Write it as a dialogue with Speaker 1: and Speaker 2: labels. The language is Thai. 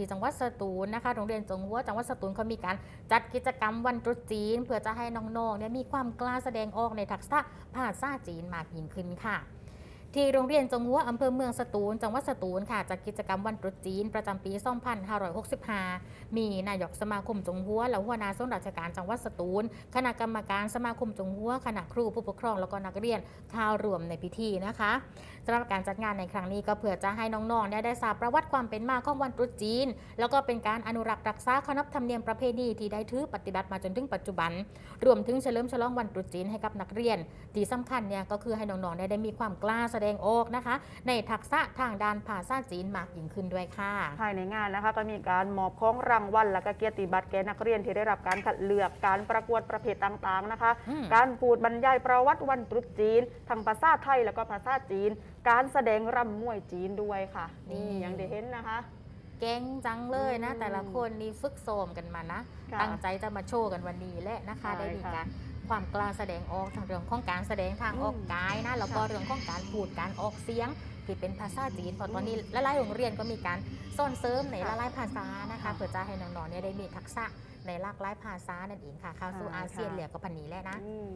Speaker 1: ที่จังหวัดสตูลนะคะ โรงเรียนจงหัวจังหวัดสตูลเขามีการจัดกิจกรรมวันตรุษจีน เพื่อจะให้น้องๆเนี่ยมีความกล้าแสดงออกในทักษะภาษาจีนมากยิ่งขึ้นค่ะ ที่โรงเรียนจงหัวอำเภอเมืองสตูล จังหวัดสตูลค่ะจัดกิจกรรมวันตรุษจีนประจำปี 2565 มีนายกสมาคมจงหัวและหัวหน้าส่วนราชการจังหวัดสตูล คณะกรรมการสมาคมจงหัวคณะครูผู้ปกครองแล้วก็นักเรียนเข้าร่วมในพิธีนะคะสำหรับการจัดงานในครั้งนี้ก็เพื่อจะให้น้องๆได้ทราบประวัติความเป็นมาของวันตรุษจีน แล้วก็เป็นการอนุรักษ์รักษาขนบธรรมเนียมประเพณีที่ได้ถือปฏิบัติมาจนถึงปัจจุบัน รวมถึงเฉลิมฉลองวันตรุษจีนให้กับนักเรียน ที่สำคัญเนี่ยก็คือให้น้องๆเนี่ยได้มีความกล้าสดงออกนะคะ ในทักษะทางด้านภาษาจีนมากยิ่งขึ้นด้วยค่ะ
Speaker 2: ภายในงานนะคะก็มีการมอบของรางวัล และก็เกียรติบัตรแก่นักเรียนที่ได้รับการคัดเลือกการประกวดประเภทต่างๆนะคะ
Speaker 1: อืม
Speaker 2: การพูดบรรยายประวัติวันตรุษจีนทั้งภาษาไทยแล้วก็ภาษาจีน การแสดงรำมวยจีนด้วยค่ะนี่อย่างได้เห็นนะคะ
Speaker 1: เก่งจังเลยนะ
Speaker 2: อืม
Speaker 1: แต่ละคนนี่ฝึกซ้อมกันมานะ
Speaker 2: ค่ะ
Speaker 1: ตั้งใจจะมาโชว์กันวันนี้แหละนะคะ
Speaker 2: ใช่
Speaker 1: ได้มี
Speaker 2: ค่ะ
Speaker 1: การ ความกล้าแสดงออกทางเรื่องของการแสดงทาง
Speaker 2: อืม
Speaker 1: ออกกายนะแล้วก็
Speaker 2: ค่ะ
Speaker 1: เรื่องของการพูดการออกเสียงที่เป็นภาษาจีนเพราะตอนนี้หลายๆโรงเรียนก็มีการสอนเสริมในหลายๆภาษานะคะ
Speaker 2: ค่ะ
Speaker 1: เพื่อจะให้น้องๆเนี่ยได้มีทักษะในหลากหลายภาษานั่นเองค่ะเข้าสู่
Speaker 2: ใช่
Speaker 1: อาเซียน
Speaker 2: ค่ะ
Speaker 1: เหลียกกับพันนี้แหละนะ
Speaker 2: อืม